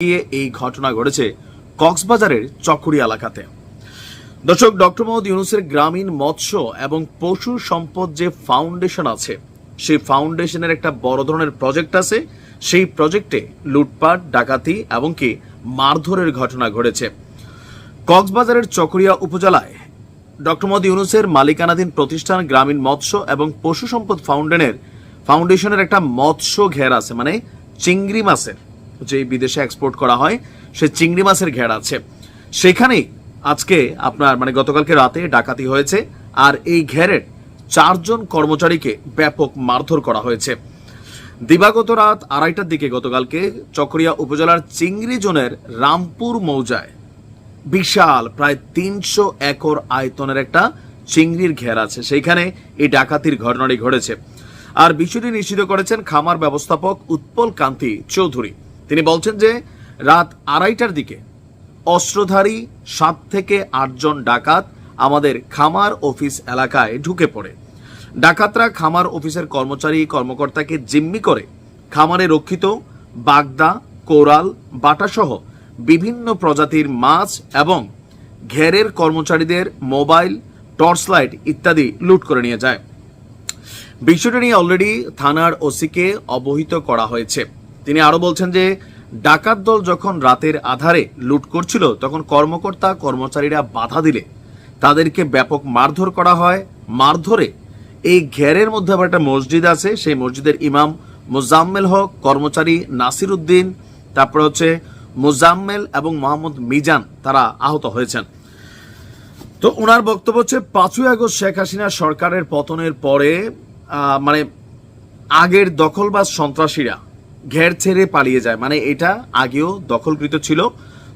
এই ঘটনা ঘটেছে কক্সবাজারের চকরি এলাকাতে। দর্শক, ডক্টর মোহাম্মদ ইউনুসের গ্রামীণ মৎস্য এবং পশু সম্পদ যে ফাউন্ডেশন আছে, সেই ফাউন্ডেশনের একটা বড় ধরনের প্রজেক্ট আছে। সেই প্রজেক্টে লুটপাট, ডাকাতি এবং কি মারধরের ঘটনা ঘটেছে। কক্সবাজারের চকরিয়া উপজেলায় ডক্টর মোহাম্মদ ইউনুসের মালিকানাধীন প্রতিষ্ঠান গ্রামীণ মৎস্য এবং পশু সম্পদ ফাউন্ডেনের, ফাউন্ডেশনের একটা মৎস্য ঘের আছে মানে চিংড়ি মাছের। যে বিদেশে এক্সপোর্ট করা হয়, সে চিংড়ি মাছের ঘের আছে। সেখানেই আজকে আপনার মানে গতকালকে রাতে ডাকাতি হয়েছে, আর এই ঘেরের চারজন কর্মচারীকে ব্যাপক মারধর করা হয়েছে। দিবাগত রাত আড়াইটার দিকে গতকালকে চকরিয়া উপজেলার চিংড়ি জোনের রামপুর মৌজায় বিশাল, প্রায় তিনশো একর আয়তনের একটা চিংড়ির ঘের আছে। সেইখানে এই ডাকাতির ঘটনাটি ঘটেছে। আর বিষয়টি নিশ্চিত করেছেন খামার ব্যবস্থাপক উৎপল কান্তি চৌধুরী। তিনি বলছেন যে, রাত আড়াইটার দিকে অস্ত্রধারী সাত থেকে আটজন ডাকাত আমাদের খামার অফিস এলাকায় ঢুকে পড়ে। ডাকাতরা খামার অফিসের কর্মচারী, কর্মকর্তাকে জিম্মি করে খামারে রক্ষিত বাগদা, কোরাল, বাটাসহ বিভিন্ন প্রজাতির মাছ এবং ঘেরের কর্মচারীদের মোবাইল টর্চ লাইট ইত্যাদি লুট করে নিয়ে যায়। বিষয়টা নিয়ে অলরেডি থানার ওসিকে অবহিত করা হয়েছে। তিনি আরও বলছেন যে, ডাকাত দল যখন রাতের আধারে লুট করছিল, তখন কর্মকর্তা, কর্মচারীরা বাধা দিলে। তাদেরকে ব্যাপক মারধর করা হয়। মারধরে এই ঘেরের মধ্যে আবার একটা মসজিদ আছে, সেই মসজিদের ইমাম মোজাম্মেল হক, কর্মচারী নাসির উদ্দিন, তারপরে হচ্ছে মোজাম্মেল এবং মোহাম্মদ মিজান, তারা আহত হয়েছেন। তো ওনার বক্তব্য হচ্ছে, পাঁচই আগস্ট শেখ হাসিনা সরকারের পতনের পরে মানে আগের দখলবাজ সন্ত্রাসীরা ঘের ছেড়ে পালিয়ে যায়। মানে এটা আগেও দখলকৃত ছিল।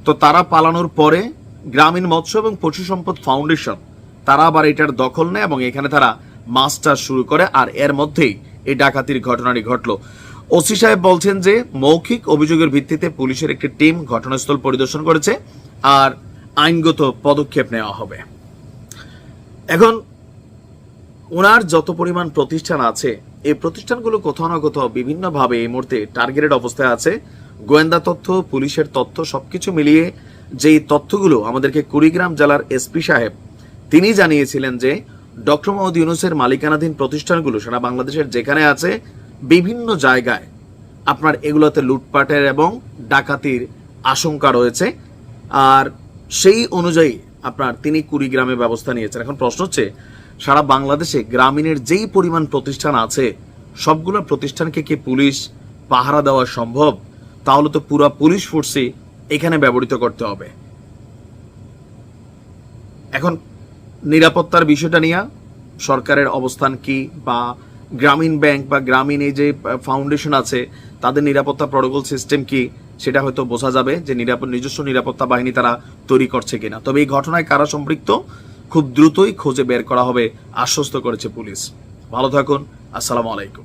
তো তারা পালানোর পরে গ্রামীণ মৎস্য এবং পশু সম্পদ ফাউন্ডেশন, তারা আবার এটার দখল নেয় এবং এখানে তারা মাছ চাষ শুরু করে আর এর মধ্যেই এই ডাকাতির ঘটনাটি ঘটলো। ওসি সাহেব বলছেন যে, মৌখিক অভিযোগের ভিত্তিতে পুলিশের একটি টিম ঘটনাস্থল পরিদর্শন করেছে আর আইনগত পদক্ষেপ নেওয়া হবে। এখন ওনার যত পরিমাণ প্রতিষ্ঠান আছে, এই প্রতিষ্ঠানগুলো কোথাও না কোথাও বিভিন্নভাবে এই মুহূর্তে টার্গেটেড অবস্থায় আছে। গোয়েন্দা তথ্য, পুলিশের তথ্য সবকিছু মিলিয়ে যেই তথ্যগুলো আমাদেরকে কুড়িগ্রাম জেলার এসপি সাহেব, তিনি জানিয়েছিলেন যে, ডক্টর মোহাম্মদ ইউনুসের মালিকানাধীন প্রতিষ্ঠানগুলো সারা বাংলাদেশের যেখানে আছে, বিভিন্ন জায়গায় আপনার এগুলোতে লুটপাটের এবং ডাকাতির আশঙ্কা রয়েছে। আর সেই অনুযায়ী আপনার তিনি কুড়িগ্রামে ব্যবস্থা নিয়েছেন। এখন প্রশ্ন হচ্ছে সারা বাংলাদেশে গ্রামীণের যেই পরিমাণ প্রতিষ্ঠান আছে, সবগুলো প্রতিষ্ঠানকে কি পুলিশ পাহারা দেওয়া সম্ভব? তাহলে তো পুরো পুলিশ ফোর্সই এখানে ব্যবহৃত করতে হবে। এখন নিরাপত্তার বিষয়টা নিয়ে সরকারের অবস্থান কি বা গ্রামীণ ব্যাংক বা গ্রামীণ এই যে ফাউন্ডেশন আছে, তাদের নিরাপত্তা প্রটোকল সিস্টেম কি সেটা হয়তো বোঝা যাবে যে নিরাপদ নিজস্ব নিরাপত্তা বাহিনী তারা তৈরি করছে কিনা। তবে এই ঘটনায় কারা সম্পৃক্ত? খুব দ্রুতই খোঁজে বের করা হবে আশ্বস্ত করেছে পুলিশ। ভালো থাকুন আসসালামু আলাইকুম।